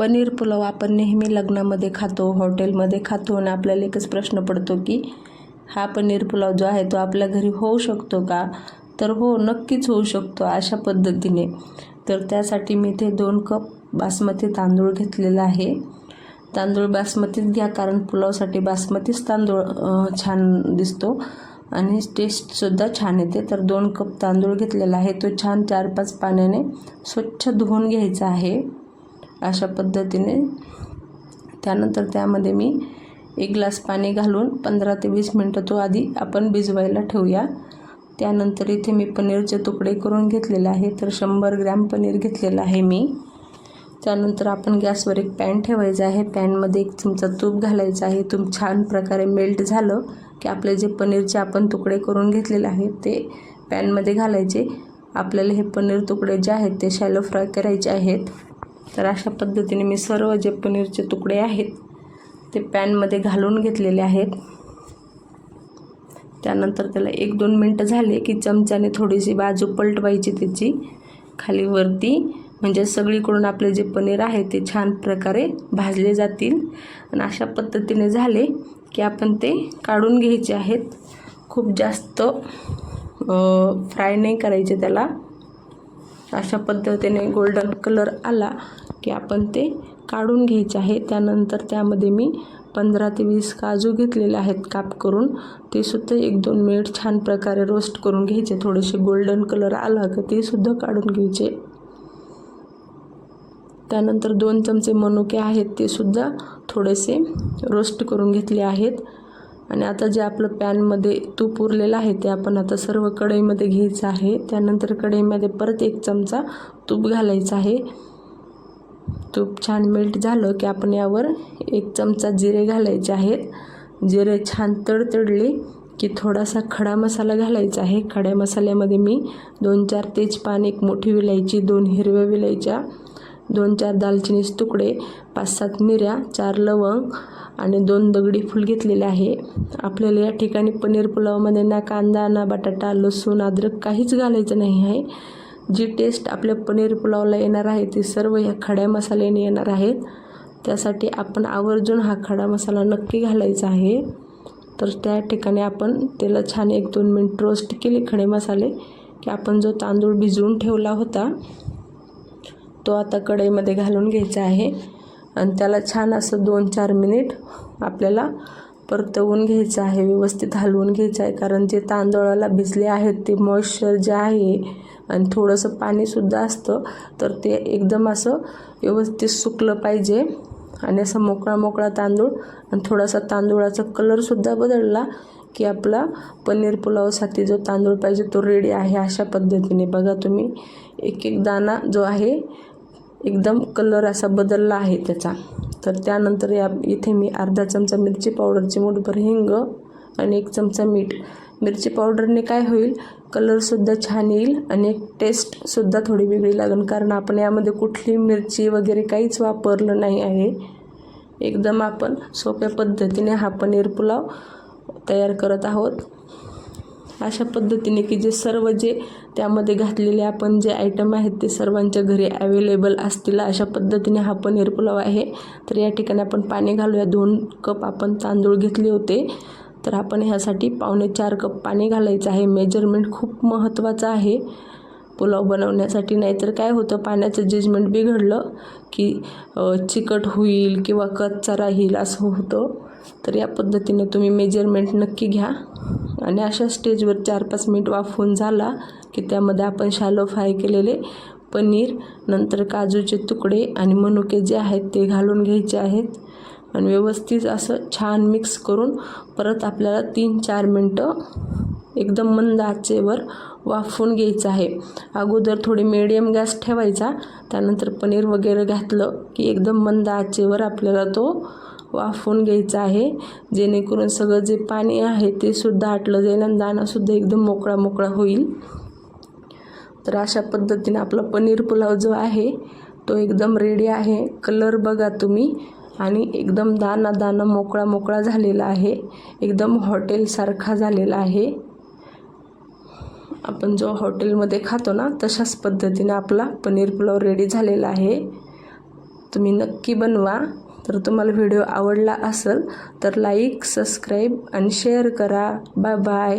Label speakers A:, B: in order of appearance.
A: पनीर पुलाव आपण नेहमी लग्नामध्ये खातो हॉटेलमध्ये खातो आणि आपल्याला एकच प्रश्न पडतो की हा पनीर पुलाव जो आहे तो आपल्या घरी होऊ शकतो का? तर हो नक्कीच होऊ शकतो अशा पद्धतीने. तर त्यासाठी मी इथे दोन कप बासमती तांदूळ घेतलेला आहे. तांदूळ बासमतीच घ्या कारण पुलावसाठी बासमतीच तांदूळ छान दिसतो आणि टेस्टसुद्धा छान येते. तर दोन कप तांदूळ घेतलेला आहे. तो छान चार पाच पाण्याने स्वच्छ धुवून घ्यायचा आहे. अशा पद्धतीने. त्यानंतर त्यामध्ये मी एक ग्लास पाणी घालून पंधरा ते वीस मिनटं तो आधी आपण भिजवायला ठेवूया. त्यानंतर इथे मी पनीरचे तुकडे करून घेतलेले आहे तर शंभर ग्रॅम पनीर घेतलेलं आहे मी. त्यानंतर आपण गॅसवर एक पॅन ठेवायचं आहे. पॅनमध्ये एक चमचा तूप घालायचं आहे. तूप छान प्रकारे मेल्ट झालं की आपले जे पनीरचे आपण तुकडे करून घेतलेले आहेत ते पॅनमध्ये घालायचे. आपल्याला हे पनीर तुकडे जे आहेत ते शॅलो फ्राय करायचे आहेत. तर अशा पद्धतीने मी सर्व जे पनीरचे तुकडे आहेत ते पॅनमध्ये घालून घेतलेले आहेत. त्यानंतर त्याला एक दोन मिनटं झाले की चमच्याने थोडीशी बाजू पलटवायची त्याची. खाली वरती म्हणजे सगळीकडून आपले जे पनीर आहे ते छान प्रकारे भाजले जातील. आणि अशा पद्धतीने झाले की आपण ते काढून घ्यायचे आहेत. खूप जास्त फ्राय नाही करायचे त्याला. अशा पद्धतीने गोल्डन कलर आला की आपण ते काढून घ्यायचे आहे. त्यानंतर त्यामध्ये मी पंधरा ते वीस काजू घेतलेले आहेत. काप करून ते सुद्धा एक दोन मिनिट छान प्रकारे रोस्ट करून घ्यायचे. थोडेसे गोल्डन कलर आला का ते सुद्धा काढून घ्यायचे. त्यानंतर दोन चमचे मनुके आहेत ते सुद्धा थोडेसे रोस्ट करून घेतले आहेत. आणि आता जे आपलं पॅनमध्ये तूप उरलेलं आहे ते आपण आता सर्व कढईमध्ये घ्यायचं आहे. त्यानंतर कढईमध्ये परत एक चमचा तूप घालायचं आहे. तूप छान मेल्ट झालं की आपण यावर एक चमचा जिरे घालायचे आहेत. जिरे छान तडतडले की थोडासा खडा मसाला घालायचा आहे. खड्या मसाल्यामध्ये मी दोन चार तेजपान एक मोठी विलायची दोन हिरव्या विलायच्या दोन चार दालचिनीचे तुकडे पाच सात मिऱ्या चार लवंग आणि दोन दगडी फूल घेतलेले आहे. आपल्याला या ठिकाणी पनीर पुलावमध्ये ना कांदा ना बटाटा लसूण अद्रक काहीच घालायचं नाही आहे. जी टेस्ट आपल्या पनीर पुलावला येणार आहे ती सर्व ह्या खड्या मसाल्याने येणार आहेत. त्यासाठी आपण आवर्जून हा खडा मसाला नक्की घालायचा आहे. तर त्या ठिकाणी आपण त्याला छान एक दोन मिनिट रोस्ट केले खडे मसाले की आपण जो तांदूळ भिजवून ठेवला होता तो आता कढईमध्ये घालून घ्यायचा आहे. आणि त्याला छान असं दोन चार मिनिट आपल्याला परतवून घ्यायचं आहे व्यवस्थित हलवून घ्यायचं आहे. कारण जे तांदळाला भिजले आहेत ते मॉइश्चर जे आहे आणि थोडंसं पाणीसुद्धा असतं तर ते एकदम असं व्यवस्थित सुकलं पाहिजे. आणि असं मोकळा मोकळा तांदूळ आणि थोडासा तांदूळाचा कलरसुद्धा बदलला की आपला पनीर पुलावसाठी जो तांदूळ पाहिजे तो रेडी आहे अशा पद्धतीने. बघा तुम्ही एक एक दाना जो आहे एकदम कलर असा बदलला आहे त्याचा. तर त्यानंतर या इथे मी अर्धा चमचा मिरची पावडरची मुठभर हिंग आणि एक चमचा मीठ. मिरची पावडरने काय होईल? कलरसुद्धा छान येईल आणि एक टेस्टसुद्धा थोडी वेगळी लागेल. कारण आपण यामध्ये कुठली मिरची वगैरे काहीच वापरलं नाही आहे. एकदम आपण सोप्या पद्धतीने हा पनीर पुलाव तयार करत आहोत. अशा पद्धतीने की जे सर्व जे त्यामध्ये घातलेले आपण जे आयटम आहेत ते सर्वांच्या घरी अवेलेबल असतील अशा पद्धतीने हा पनीर पुलाव आहे. तर या ठिकाणी आपण पाणी घालूया. दोन कप आपण तांदूळ घेतले होते. तर आपण ह्यासाठी पावणे चार कप पाणी घालायचं आहे. मेजरमेंट खूप महत्त्वाचं आहे. पुलाव बनवण्यासाठी नाहीतर काय होतं पाण्याचं जजमेंट बिघडलं की चिकट होईल किंवा कच्चा राहील असं होतं. तर या पद्धतीने तुम्ही मेजरमेंट नक्की घ्या. आणि अशा स्टेजवर चार पाच मिनिट वाफवून झाला की त्यामध्ये आपण शॅलो फ्राय केलेले पनीर नंतर काजूचे तुकडे आणि मनुके जे आहेत ते घालून घ्यायचे आहेत. आणि व्यवस्थित असं छान मिक्स करून परत आपल्याला तीन चार मिनटं एकदम मंद आचेवर वाफवून घ्यायचं आहे. अगोदर थोडी मिडियम गॅस ठेवायचा त्यानंतर पनीर वगैरे घातलं की एकदम मंद आचेवर आपल्याला तो वाफवून घ्यायचं आहे. जेणेकरून सगळं जे पाणी आहे ते सुद्धा आटलं जाईल आणि दाणासुद्धा एकदम मोकळा मोकळा होईल. तर अशा पद्धतीने आपला पनीर पुलाव जो आहे तो एकदम रेडी आहे. कलर बघा तुम्ही. आणि एकदम दाना दाना मोकळा मोकळा झालेला आहे. एकदम हॉटेलसारखा झालेला आहे. आपण जो हॉटेलमध्ये खातो ना तशाच पद्धतीने आपला पनीर पुलाव रेडी झालेला आहे. तुम्ही नक्की बनवा. तर तुम्हाला व्हिडिओ आवडला असेल तर लाईक सबस्क्राईब आणि शेअर करा. Bye bye.